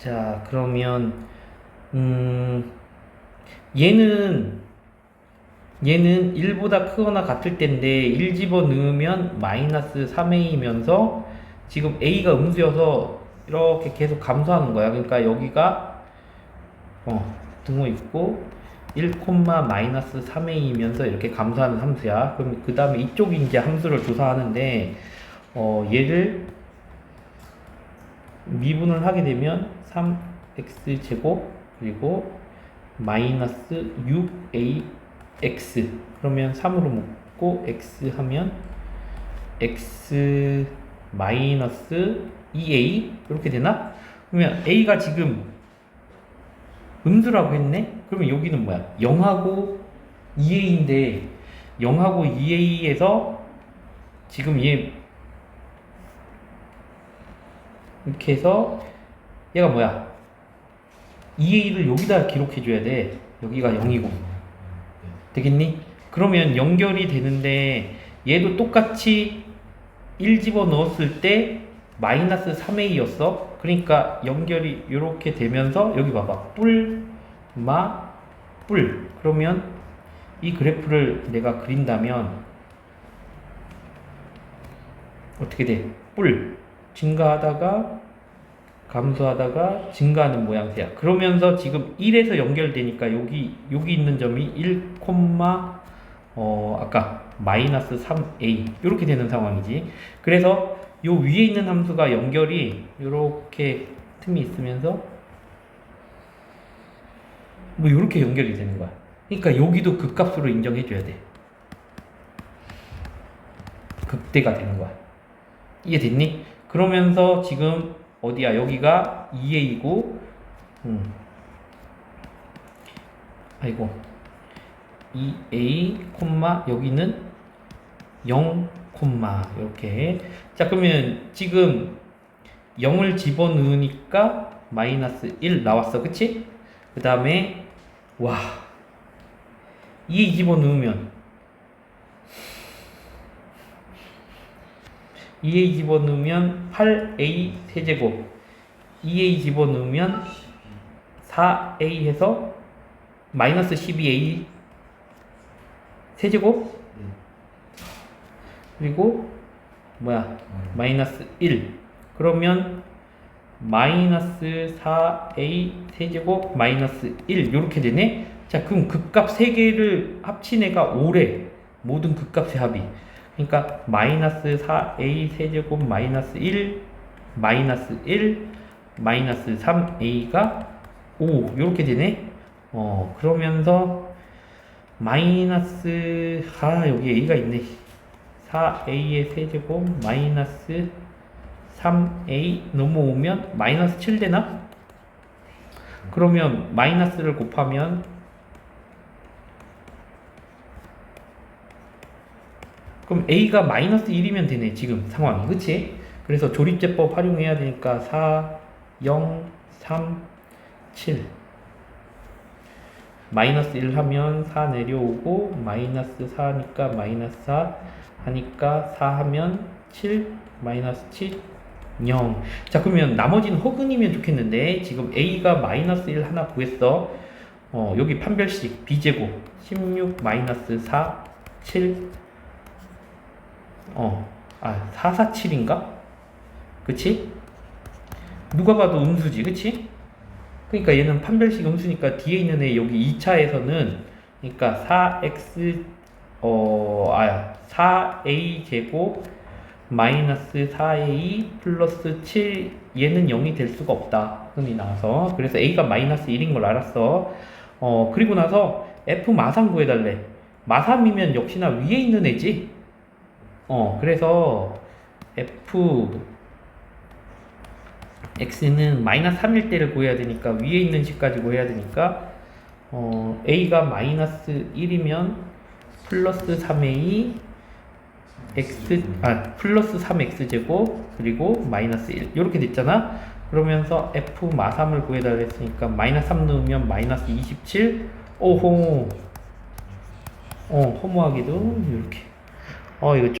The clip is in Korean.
자, 그러면 음 얘는 얘는 1보다 크거나 같을 텐데 1 집어 넣으면 마이너스 3a이면서 지금 a가 음수여서 이렇게 계속 감소하는 거야. 그러니까 여기가 어, 등호 있고 1, 마이너스 3a이면서 이렇게 감소하는 함수야. 그럼 그 다음에 이쪽이 이제 함수를 조사하는데 어, 얘를 미분을 하게 되면 3x 제곱 그리고 마이너스 6ax 그러면 3으로 묶고 x 하면 x 마이너스 2a 이렇게 되나? 그러면 a가 지금 음수라고 했네? 그러면 여기는 뭐야? 0하고 2a인데 0하고 2a에서 지금 얘 이렇게 해서 얘가 뭐야? 2a를 여기다 기록해 줘야 돼. 여기가 0이고. 되겠니? 그러면 연결이 되는데 얘도 똑같이 1 집어 넣었을 때 마이너스 3a였어. 그러니까 연결이 이렇게 되면서 여기 봐봐. 뿔, 마, 뿔. 그러면 이 그래프를 내가 그린다면 어떻게 돼? 뿔. 증가하다가 감소하다가 증가하는 모양새야. 그러면서 지금 1에서 연결되니까 여기 여기 있는 점이 1, 어 아까 마이너스 3a 이렇게 되는 상황이지. 그래서 요 위에 있는 함수가 연결이 이렇게 틈이 있으면서 뭐 이렇게 연결이 되는 거야. 그러니까 여기도 극값으로 인정해 줘야 돼. 극대가 되는 거야. 이해됐니? 그러면서 지금 어디야? 여기가 2a이고, 음. 아이고, 2a, 콤마, 여기는 0, 콤마, 이렇게. 자, 그러면 지금 0을 집어넣으니까 마이너스 1 나왔어. 그치? 그 다음에, 와, 2 집어넣으면 2a 집어넣으면 8a 세제곱 2a 집어넣으면 4a 해서 마이너스 12a 세제곱? 그리고 뭐야? 마이너스 1 그러면 마이너스 4a 세제곱 마이너스 1 이렇게 되네? 자 그럼 극값 3개를 합친 애가 5래 모든 극값의 합이 그러니까 마이너스 4a 세제곱 마이너스 1 마이너스 1 마이너스 3a가 5 이렇게 되네. 어 그러면서 마이너스 아 여기 a가 있네. 4a의 세제곱 마이너스 3a 넘어오면 마이너스 7 되나? 그러면 마이너스를 곱하면 그럼 a가 마이너스 1이면 되네 지금 상황이 그치? 그래서 조립제법 활용해야 되니까 4 0 3 7 마이너스 1 하면 4 내려오고 마이너스 4 하니까 마이너스 4 하니까 4 하면 7 마이너스 7 0. 자 그러면 나머지는 허근이면 좋겠는데 지금 a가 마이너스 1 하나 구했어 어 여기 판별식 b제곱 16 마이너스 4 7 어, 아, 447인가? 그치? 누가 봐도 음수지, 그치? 그러니까 얘는 판별식 음수니까 뒤에 있는 애 여기 2차에서는 그러니까 4x 어, 아, 4a 제곱 마이너스 4a 플러스 7 얘는 0이 될 수가 없다. 흠이 나와서 그래서 a가 마이너스 1인 걸 알았어. 어, 그리고 나서 f 마삼 구해달래. 마삼이면 역시나 위에 있는 애지. 어, 그래서 f x는 마이너스 3일 때를 구해야 되니까 위에 있는 식까지 구해야 되니까 어, a가 마이너스 1이면 플러스 3a x 아 플러스 3x 제곱 그리고 마이너스 1 이렇게 됐잖아? 그러면서 f 마삼을 구해달라 했으니까 마이너스 3 넣으면 마이너스 27 오호. 어 허무하게도 이렇게. 어 이거